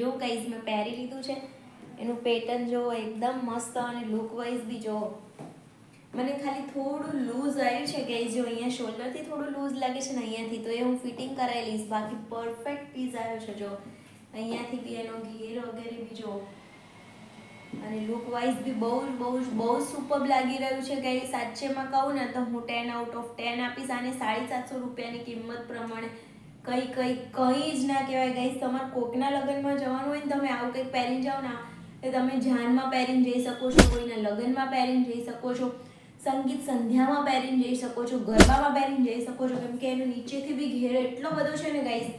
જો ગાઈઝ મેં પહેરી લીધું છે. એનું પેટર્ન જો એકદમ મસ્ત અને લુક વાઇઝ બી જો. મને ખાલી થોડું લૂઝ આવ્યું છે ગાઈઝ જો અહીંયા શોલ્ડરથી થોડું લૂઝ લાગે છે ને અહીંયાથી, તો એ હું ફિટિંગ કરાવી લઈશ. બાકી પરફેક્ટ પીસ આવ્યો છે જો. અહીંયાથી બી એનો ઘેર વગેરે બી જો. અને લુક વાઇઝ બી બહુ બહુ બહુ સુપર લાગી રહ્યું છે કે સાચેમાં કહું ને તો હું ટેન આઉટ ઓફ ટેન આપીશ. આને સાડી સાતસો રૂપિયાની કિંમત પ્રમાણે કંઈ કંઈ કંઈ જ ના કહેવાય. ગાઈસ તમારે કોકના લગ્નમાં જવાનું હોય ને તમે આવું કંઈક પહેરીને જાઓ ને એ તમે જાનમાં પહેરીને જઈ શકો છો, કોઈના લગ્નમાં પહેરીને જઈ શકો છો, સંગીત સંધ્યામાં પહેરીને જઈ શકો છો, ગરબામાં પહેરીને જઈ શકો છો. કેમ કે એનો નીચેથી બી ઘેર એટલો બધો છે ને ગાઈસ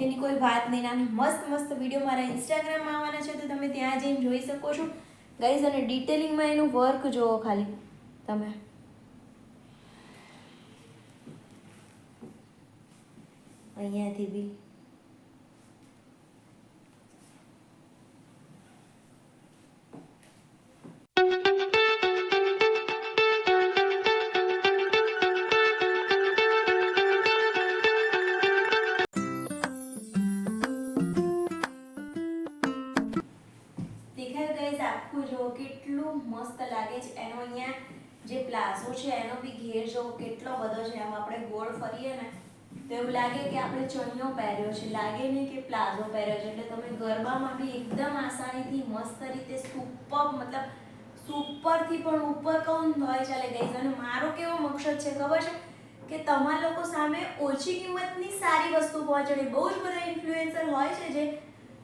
એની કોઈ વાત નહીં. અને મસ્ત મસ્ત વીડિયો મારા ઇન્સ્ટાગ્રામમાં આવવાના છે, તો તમે ત્યાં જઈને જોઈ શકો છો. ગાઈઝ અને ડિટેલિંગમાં એનું વર્ક જુઓ ખાલી. તમે. અહીંયાથી બી. આખું જો કેટલું મસ્ત લાગે છે. એનો અહીંયા જે પ્લાઝો છે, એનો બી ઘેર જો કેટલો બધો છે. આમ આપણે ગોળ ફરીએ ને તો એવું લાગે કે આપણે ચણિયો પહેર્યો છે. લાગે નહીં કે પ્લાઝો પહેર્યો છે. એટલે તમે ગરબામાં બી એકદમ આસાનીથી મસ્ત રીતે સુપર, મતલબ સુપરથી પણ ઉપર કહું ભય ચાલે. ગઈ અને મારો કેવો મકસદ છે ખબર છે? કે તમારા લોકો સામે ઓછી કિંમતની સારી વસ્તુ પહોંચાડે બહુ જ બધા ઇન્ફ્લુએન્સર હોય છે જે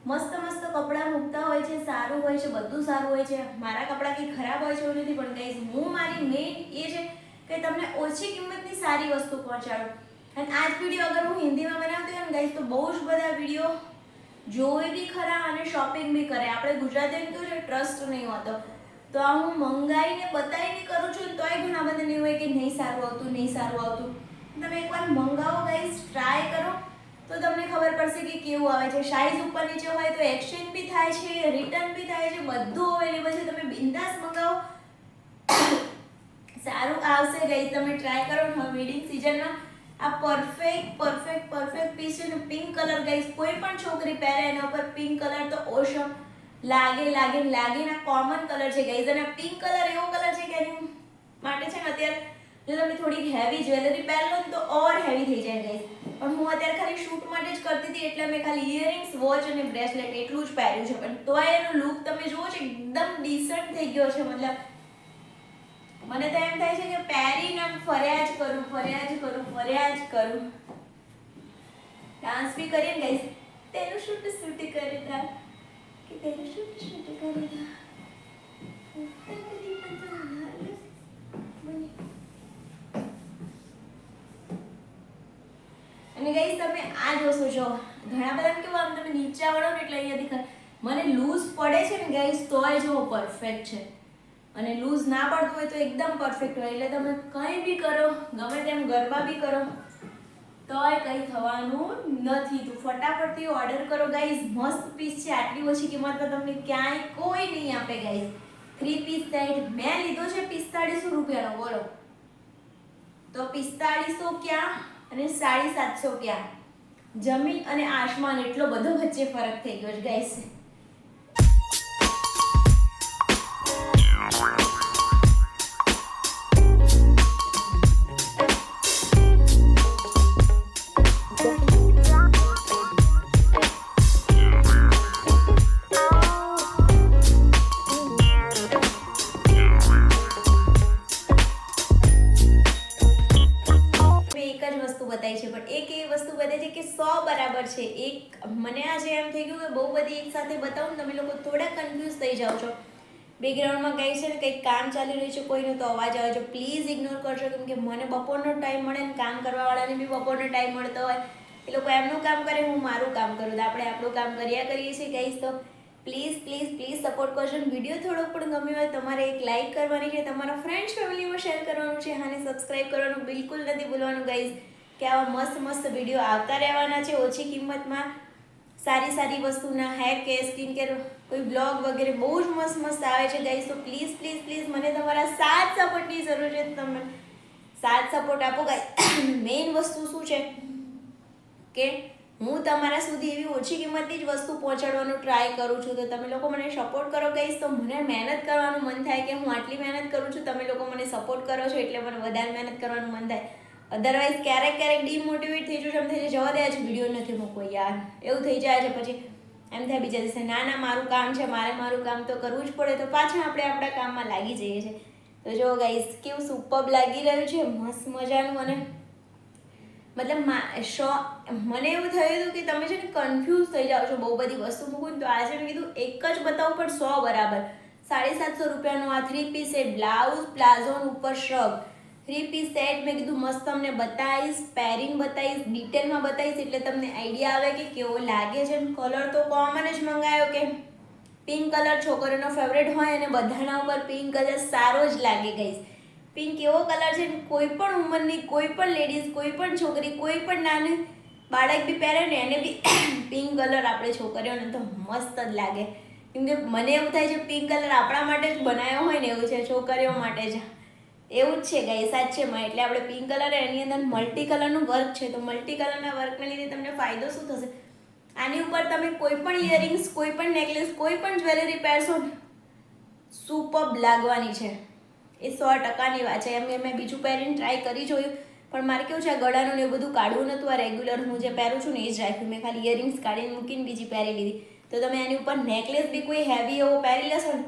મસ્ત મસ્ત કપડાં મૂકતા હોય છે, સારું હોય છે, બધું સારું હોય છે. મારા કપડાં કંઈ ખરાબ હોય છે એવું નથી, પણ ગાઈઝ હું મારી મેઇન એ છે કે તમને ઓછી કિંમતની સારી વસ્તુ પહોંચાડું. અને આ જ વીડિયો અગર હું હિન્દીમાં બનાવતી હોય ને ગાઈસ તો બહુ જ બધા વીડિયો જોઈ બી ખરા અને શોપિંગ બી કરે. આપણે ગુજરાતી કેવું છે ટ્રસ્ટ નહીં હોતો. તો આ હું મંગાવીને બતાવીને કરું છું તોય ઘણા બધાને નહીં હોય કે નહીં સારું આવતું, નહીં સારું આવતું. તમે એકવાર મંગાવો ગાઈઝ ટ્રાય કરો. તો તમને ખબર પડશે કે કેવું આવે છે. સાઈઝ ઉપર નીચે હોય તો એક્સચેન્જ બી થાય છે રિટર્ન બી થાય છે, બધું અવેલેબલ છે. તમે બિંદાસ મંગાવો. સારું આવશે ગઈ તમે ટ્રાય કરો ને વેડિંગ સિઝનમાં આ પરફેક્ટ પરફેક્ટ પરફેક્ટ પીસ છે ને પિંક કલર ગાઈસ કોઈ પણ છોકરી પહેરે એના ઉપર પિંક કલર તો ઓશમ. લાગે લાગે લાગે ના કોમન કલર છે ગાઈસ અને પિંક કલર એવો કલર છે કે એની માટે છે ને અત્યારે જો તમે થોડીક હેવી જ્વેલરી પહેરો ને તો ઓર હેવી થઈ જાય ગાઈસ પણ હું અત્યારે ખાલી શૂટ માટે જ કરતી હતી એટલે મેં ખાલી ઇયરિંગ્સ વોચ અને બ્રેસલેટ એટલું જ પહેર્યું છે. પણ તોય એનો લુક તમે જુઓ છો, એકદમ ડિસન્ટ થઈ ગયો છે. મતલબ મને તો એમ થાય છે કે પહેરીને ફર્યા જ કરું, ફર્યા જ કરું, ફર્યા જ કરું. ડાન્સ બી કરીએ ગઈ તેનું શૂટ શૂટ કરી દા કે તેનું શૂટ શૂટ કરી દા અને ગાઈસ તમે આ જોશો, જો. ઘણા બધા કેવું આમ તમે નીચે વળો ને એટલે અહીંયા દેખાય. મને લૂઝ પડે છે ને ગાઈસ તોય જો પરફેક્ટ છે. અને લૂઝ ના પડતું હોય તો એકદમ પરફેક્ટ હોય. એટલે તમે કંઈ બી કરો, ગમે તેમ ગરબા બી કરો, તોય કંઈ થવાનું નથી. તો ફટાફટથી ઓર્ડર કરો. ગાઈઝ મસ્ત પીસ છે. આટલી ઓછી કિંમતમાં તમને ક્યાંય કોઈ નહીં આપે ગાઈઝ થ્રી પીસ સાઈડ મેં લીધો છે પિસ્તાળીસો રૂપિયાનો. બોલો. તો પિસ્તાળીસો ક્યાં અને સાડી સાતસો ક્યાં? જમીન અને આસમાન એટલો બધો વચ્ચે ફરક થઈ ગયો છે ગાઈઝ બતાવી છે, પણ એક એ વસ્તુ બતાવી છે કે સો બરાબર છે. એક મને આજે એમ થઈ ગયું કે બહુ બધી એક સાથે બતાવું તમે લોકો થોડા કન્ફ્યુઝ થઈ જાઓ છો. બેકગ્રાઉન્ડમાં કંઈ છે ને કંઈક કામ ચાલી રહ્યું છે, કોઈનો તો અવાજ આવે છે. પ્લીઝ ઇગ્નોર કરશો, કેમ કે મને બપોરનો ટાઈમ મળે ને કામ કરવાવાળાને બી બપોરનો ટાઈમ મળતો હોય. એ લોકો એમનું કામ કરે, હું મારું કામ કરું. તો આપણે આપણું કામ કર્યા કરીએ છીએ કહીશ તો. પ્લીઝ પ્લીઝ પ્લીઝ સપોર્ટ કરજો. ને વીડિયો થોડોક પણ ગમ્યો હોય, તમારે એક લાઇક કરવાની છે, તમારા ફ્રેન્ડ્સ ફેમિલીમાં શેર કરવાનું છે અને સબસ્ક્રાઈબ કરવાનું બિલકુલ નથી ભૂલવાનું ગાઈઝ કે આવા મસ્ત મસ્ત વીડિયો આવતા રહેવાના છે, ઓછી કિંમતમાં. સારી સારી વસ્તુના હેર કે સ્કિન કેર કોઈ બ્લોગ વગેરે બહુ જ મસ્ત મસ્ત આવે છે ગાઈસ તો પ્લીઝ પ્લીઝ પ્લીઝ મને તમારા સાથ સપોર્ટની જરૂર છે. તમે સાથ સપોર્ટ આપો ગાઈઝ મેઇન વસ્તુ શું છે? કે હું તમારા સુધી એવી ઓછી કિંમતની જ વસ્તુ પહોંચાડવાનું ટ્રાય કરું છું. તો તમે લોકો મને સપોર્ટ કરો ગઈશ તો મને મહેનત કરવાનું મન થાય કે હું આટલી મહેનત કરું છું, તમે લોકો મને સપોર્ટ કરો છો એટલે મને વધારે મહેનત કરવાનું મન થાય. અધરવાઇઝ ક્યારેક ક્યારેક ડિમોટિવેટ થઈ જવું એમ થઈ જાય જવા દે આજે વીડિયો નથી મૂકવો યાર. એવું થઈ જાય છે, પછી એમ થાય બીજા દિવસે, ના ના, મારું કામ છે, મારે મારું કામ તો કરવું જ પડે. તો પાછા આપણે આપણા કામમાં લાગી જઈએ છીએ. તો જો ગાઈસ કેવું સુપર લાગી રહ્યું છે, મસ્ત મજાનું અને મતલબ શો, મને એવું થયું હતું કે તમે છે ને કન્ફ્યુઝ થઈ જાઓ છો, બહુ બધી વસ્તુ મૂકું તો આજે મેં કીધું એક જ બતાવું, પણ સો બરાબર. સાડી સાતસો રૂપિયાનો આ થ્રી પીસ એ બ્લાઉઝ, પ્લાઝોન ઉપર શ્રગ થ્રી પીસ સેટ મેં કીધું, મસ્ત તમને બતાવીશ પેરિંગ બતાવીશ ડિટેલમાં બતાવીશ, એટલે તમને આઈડિયા આવે કે કેવો લાગે છે. કલર તો કોમન જ મંગાયો કે પિંક કલર છોકરીનો ફેવરેટ હોય અને બધાના ઉપર પિંક કલર સારો જ લાગે ગઈશ પિંક એવો કલર છે કોઈ પણ ઉંમરની, કોઈ પણ લેડીઝ કોઈ પણ છોકરી, કોઈ પણ નાની બાળક બી પહેરે ને, એને બી પિંક કલર આપણે છોકરીઓને તો મસ્ત જ લાગે. કેમ કે મને એવું થાય છે પિંક કલર આપણા માટે જ બનાવ્યો હોય ને, એવું છે, છોકરીઓ માટે જ. એવું જ છે ગાઈ સાચેમાં એટલે આપણે પિંક કલર એની અંદર મલ્ટી કલરનું વર્ક છે. તો મલ્ટી કલરના વર્કને લીધે તમને ફાયદો શું થશે? આની ઉપર તમે કોઈ પણ ઇયરિંગ્સ કોઈ પણ નેકલેસ કોઈ પણ જ્વેલરી પહેરશો ને સુપર લાગવાની છે. એ સો ટકાની વાત છે. એમ મેં બીજું પહેરીને ટ્રાય કરી જોયું. પણ મારે કેવું છે, આ ગળાનું ને એવું બધું કાઢવું નહોતું આ રેગ્યુલર હું જે પહેરું છું ને એ જ રાખ્યું મેં ખાલી ઇયરિંગ્સ કાઢીને મૂકીને બીજી પહેરી લીધી. તો તમે એની ઉપર નેકલેસ બી કોઈ હેવી એવો પહેરી લેશો ને?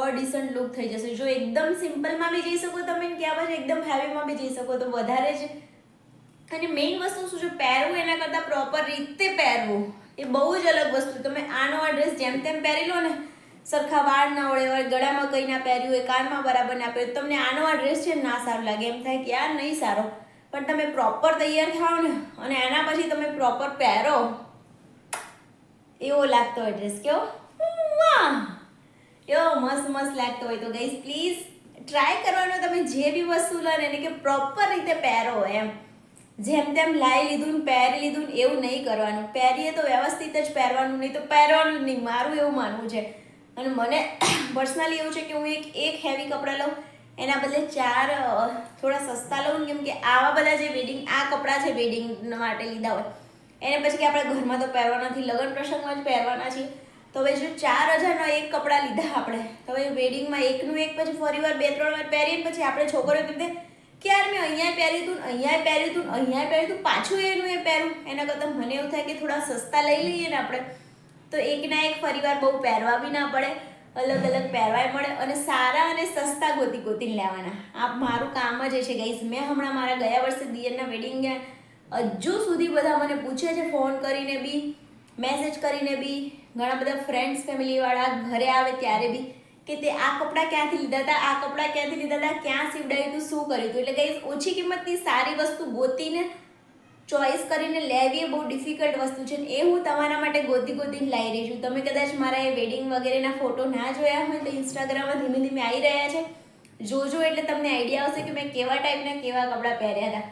ઓર ડિસન્ટ લુક થઈ જશે. જો એકદમ સિમ્પલમાં બી જઈ શકો તમે કે પછી એકદમ હેવીમાં બી જઈ શકો તો વધારે જ. અને મેઇન વસ્તુ શું છે? પહેરવું એના કરતાં પ્રોપર રીતે પહેરવું. એ બહુ જ અલગ વસ્તુ. તમે આનો આ ડ્રેસ જેમ તેમ પહેરી લો ને, સરખા વાળ ના ઓળે હોય, ગળામાં કંઈ ના પહેર્યું હોય, કાનમાં બરાબર ના પહેર્યું તમને આનો આ ડ્રેસ છે ના સારો લાગે. એમ થાય કે યાર નહીં સારો. પણ તમે પ્રોપર તૈયાર થાઓ ને, અને એના પછી તમે પ્રોપર પહેરો, એવો લાગતો હોય ડ્રેસ કેવો વાહ! એવો મસ્ત મસ્ત લાગતો હોય તો ગઈસ પ્લીઝ ટ્રાય કરવાનો તમે જે બી વસ્તુ લો એને કે પ્રોપર રીતે પહેરો એમ. જેમ તેમ લાવી લીધું ને પહેરી લીધું ને એવું નહીં કરવાનું. પહેરીએ તો વ્યવસ્થિત જ પહેરવાનું, નહીં તો પહેરવાનું નહીં. મારું એવું માનવું છે. અને મને પર્સનલી એવું છે કે હું એક એક હેવી કપડાં લઉં, એના બદલે ચાર થોડા સસ્તા લઉં કેમ કે આવા બધા જે વેડિંગ આ કપડાં છે વેડિંગ માટે લીધા હોય. એને પછી કે આપણે ઘરમાં તો પહેરવા નથી, લગ્ન પ્રસંગમાં જ પહેરવાના છીએ. તો હવે જો ચાર હજારના એક કપડાં લીધા આપણે, તો હવે વેડિંગમાં એકનું એક, પછી ફરી વાર બે, ત્રણ વાર પહેરીએ પછી આપણે છોકરીઓ કીધે કે યાર મેં અહીંયા પહેર્યું હતું અહીંયા પહેર્યું હતું અહીંયા પહેર્યું હતું પાછું એનું એ પહેરું. એના કરતાં મને એવું થાય કે થોડા સસ્તા લઈ લઈએ ને આપણે. તો એકના એક ફરીવાર બહુ પહેરવા બી ના પડે, અલગ અલગ પહેરવાય મળે અને સારા અને સસ્તા ગોતી ગોતીને લેવાના. આ મારું કામ જ છે ગઈશ મેં હમણાં મારા ગયા વર્ષે દિયરના વેડિંગ ગયા. હજુ સુધી બધા મને પૂછે છે ફોન કરીને બી મેસેજ કરીને બી ઘણા બધા ફ્રેન્ડ્સ ફેમિલીવાળા ઘરે આવે ત્યારે બી કે તે આ કપડાં ક્યાંથી લીધા હતા, આ કપડાં ક્યાંથી લીધા હતા, ક્યાં સીવડાવ્યું હતું, શું કર્યું હતું? એટલે ગઈશ ઓછી કિંમતની સારી વસ્તુ ગોતીને ચોઈસ કરીને લેવી એ બહુ ડિફિકલ્ટ વસ્તુ છે એ હું તમારા માટે ગોતી ગોતીને લાવી રહી છું. તમે કદાચ મારા એ વેડિંગ વગેરેના ફોટો ના જોયા હોય તો ઇન્સ્ટાગ્રામમાં ધીમે ધીમે આવી રહ્યા છે. જોજો એટલે તમને આઈડિયા આવશે કે મેં કેવા ટાઈપના કેવા કપડાં પહેર્યા હતા.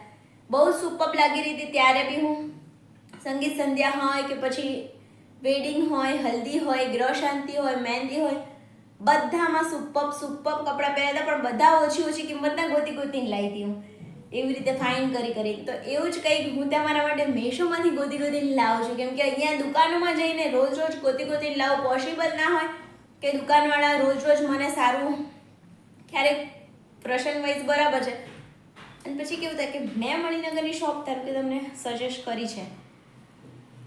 બહુ સુપપ લાગી રહી હતી ત્યારે બી હું સંગીત સંધ્યા હોય કે પછી વેડિંગ હોય, હલ્દી હોય, ગ્રહ શાંતિ હોય, મહેંદી હોય, બધામાં સુપપ સુપપ કપડાં પહેર્યા હતા, પણ બધા ઓછી ઓછી કિંમતના ગોતી ગોતીને લાવી હતી હું. એવી રીતે ફાઇન કરી કરી. તો એવું જ કંઈક હું તમારા માટે મેશોમાંથી ગોતી ગોતીને લાવું છું. કેમ કે અહીંયા દુકાનોમાં જઈને રોજ રોજ ગોતી ગોતીને લાવું પોસિબલ ના હોય કે દુકાનવાળા રોજ રોજ મને સારું ક્યારેક પ્રસંગ વાઇઝ બરાબર છે. અને પછી કેવું થાય કે મેં મણિનગરની શોપ ધારો તમને સજેસ્ટ કરી છે.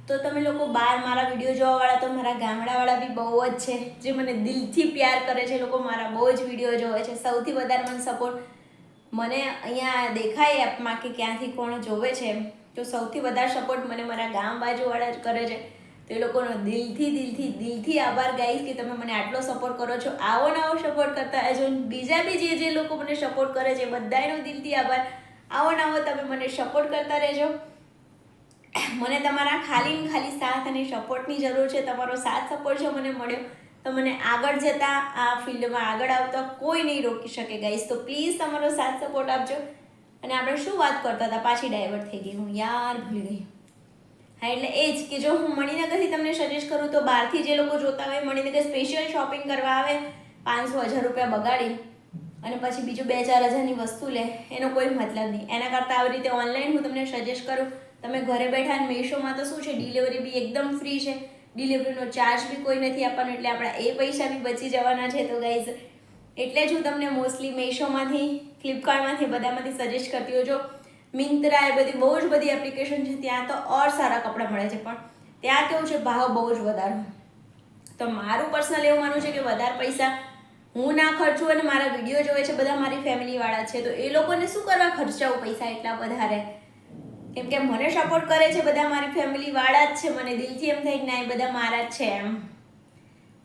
તો તમે લોકો બહાર મારા વીડિયો જોવાવાળા તો મારા ગામડાવાળા બી બહુ જ છે. જે મને દિલથી પ્યાર કરે છે લોકો મારા બહુ જ વીડિયો જોવે છે. સૌથી વધારે મને સપોર્ટ મને અહીંયા દેખાય એપમાં કે ક્યાંથી કોણ જોવે છે તો સૌથી વધારે સપોર્ટ મને મારા ગામ બાજુવાળા જ કરે છે. તો એ લોકોનો દિલથી દિલથી દિલથી આભાર ગાઈશ કે તમે મને આટલો સપોર્ટ કરો છો. આવો ને આવો સપોર્ટ કરતા રહેજો. બીજા બી જે જે લોકો મને સપોર્ટ કરે છે બધાનો દિલથી આભાર. આવો ને આવો તમે મને સપોર્ટ કરતા રહેજો. મને તમારા ખાલી ને ખાલી સાથ અને સપોર્ટની જરૂર છે. તમારો સાથ સપોર્ટ જો મને મળ્યો, તો મને આગળ જતા આ ફિલ્ડમાં આગળ આવતા કોઈ નહીં રોકી શકે ગાઈસ તો પ્લીઝ તમારો સાથ સપોર્ટ આપજો. અને આપણે શું વાત કરતા હતા? પાછી ડાયવર્ટ થઈ ગઈ. હું યાર ભૂલી ગઈ. હા, એટલે એ જ કે જો હું મણિનગરથી તમને સજેસ્ટ કરું તો બહારથી જે લોકો જોતા હોય, મણિનગર સ્પેશિયલ શોપિંગ કરવા આવે, પાંચસો હજાર રૂપિયા બગાડી અને પછી બીજું બે ચાર હજારની વસ્તુ લે, એનો કોઈ મતલબ નહીં. એના કરતાં આવી રીતે ઓનલાઈન હું તમને સજેસ્ટ કરું તમે ઘરે બેઠા અને મીશોમાં તો શું છે ડિલિવરી બી એકદમ ફ્રી છે. ડિલિવરીનો ચાર્જ બી કોઈ નથી આપવાનો, એટલે આપણા એ પૈસા બી બચી જવાના છે. તો ગાઈઝ એટલે જ હું તમને મોસ્ટલી મીશોમાંથી, ફ્લિપકાર્ટમાંથી બધામાંથી સજેસ્ટ કરતી હોઉં છું. મિંત્રા એ બધી બહુ જ બધી એપ્લિકેશન છે, ત્યાં તો ઓર સારા કપડાં મળે છે, પણ ત્યાં કેવું છે, ભાવ બહુ જ વધારો તો મારું પર્સનલ એવું માનવું છે કે વધારે પૈસા હું ના ખર્ચું અને મારા વીડિયો જોવે છે, બધા મારી ફેમિલીવાળા છે. તો એ લોકોને શું કરવા ખર્ચાવું પૈસા એટલા વધારે? કેમ કે મને સપોર્ટ કરે છે બધા મારી ફેમિલી વાળા જ છે, મને દિલથી એમ થાય કે ના, એ બધા મારા જ છે એમ.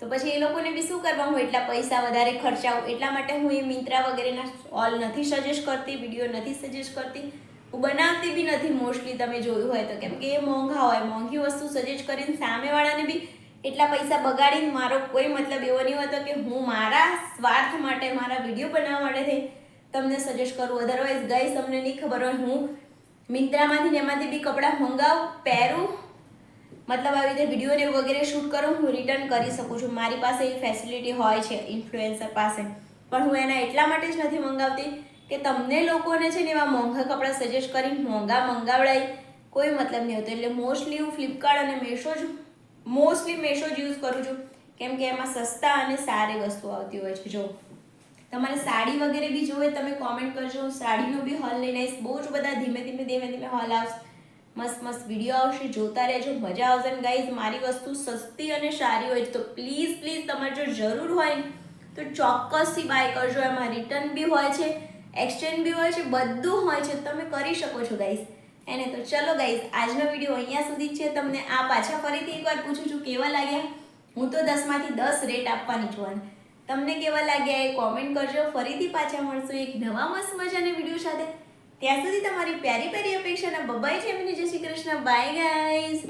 તો પછી એ લોકોને બી શું કરવા હું એટલા પૈસા વધારે ખર્ચાવું? એટલા માટે હું એ મિંત્રા વગેરેના ઓલ નથી સજેસ્ટ કરતી વીડિયો નથી સજેસ્ટ કરતી. હું બનાવતી બી નથી મોસ્ટલી તમે જોયું હોય તો. કેમ કે એ મોંઘા હોય, મોંઘી વસ્તુ સજેસ્ટ કરીને સામેવાળાને બી એટલા પૈસા બગાડીને મારો કોઈ મતલબ એવો નહીં હોતો કે હું મારા સ્વાર્થ માટે, મારા વીડિયો બનાવવા માટે તમને સજેસ્ટ કરું. અધરવાઇઝ ગઈ તમને નહીં ખબર હોય હું મિંત્રામાંથી ને એમાંથી બી કપડાં મંગાવું, પહેરું. મતલબ આવી રીતે વીડિયો ને વગેરે શૂટ કરું, હું રિટર્ન કરી શકું છું. મારી પાસે એ ફેસિલિટી હોય છે ઇન્ફ્લુએન્સર પાસે. પણ હું એના એટલા માટે જ નથી મંગાવતી કે તમને લોકોને છે ને એવા મોંઘા કપડાં સજેસ્ટ કરી, મોંઘા મંગાવડાય. કોઈ મતલબ નહીં હોતો. એટલે મોસ્ટલી હું ફ્લિપકાર્ટ અને મેશો જ મોસ્ટલી મેશો જ યુઝ કરું છું. કેમ કે એમાં સસ્તા અને સારી વસ્તુ આવતી હોય છે, જો. તમારે સાડી વગેરે બી જોવે, તમે કોમેન્ટ કરજો. હું સાડીનો બી હોલ લઈને આવીશ. બહુ જ બધા ધીમે ધીમે ધીમે ધીમે હોલ આવશે. મસ્ત મસ્ત વીડિયો આવશે. જોતા રહેજો. મજા આવશે. ને ગાઈઝ મારી વસ્તુ સસ્તી અને સારી હોય તો પ્લીઝ પ્લીઝ તમારે જો જરૂર હોય તો ચોક્કસથી બાય કરજો. એમાં રિટર્ન બી હોય છે એક્સચેન્જ બી હોય છે, બધું હોય છે. તમે કરી શકો છો ગાઈઝ એને તો ચલો ગાઈઝ આજનો વીડિયો અહીંયા સુધી છે. તમને આ પાછા ફરીથી એકવાર પૂછું છું, કેવા લાગ્યા? હું તો દસમાંથી દસ રેટ આપવાની છું તમને કેવા લાગ્યા એ કોમેન્ટ કરજો. ફરીથી પાછા મળશું એક નવા મસ્ત મજાના વીડિયો સાથે. ત્યાં સુધી તમારી પ્યારી પ્યારી અપેક્ષાના બબાઈ છે મને જય શ્રી કૃષ્ણ. By guys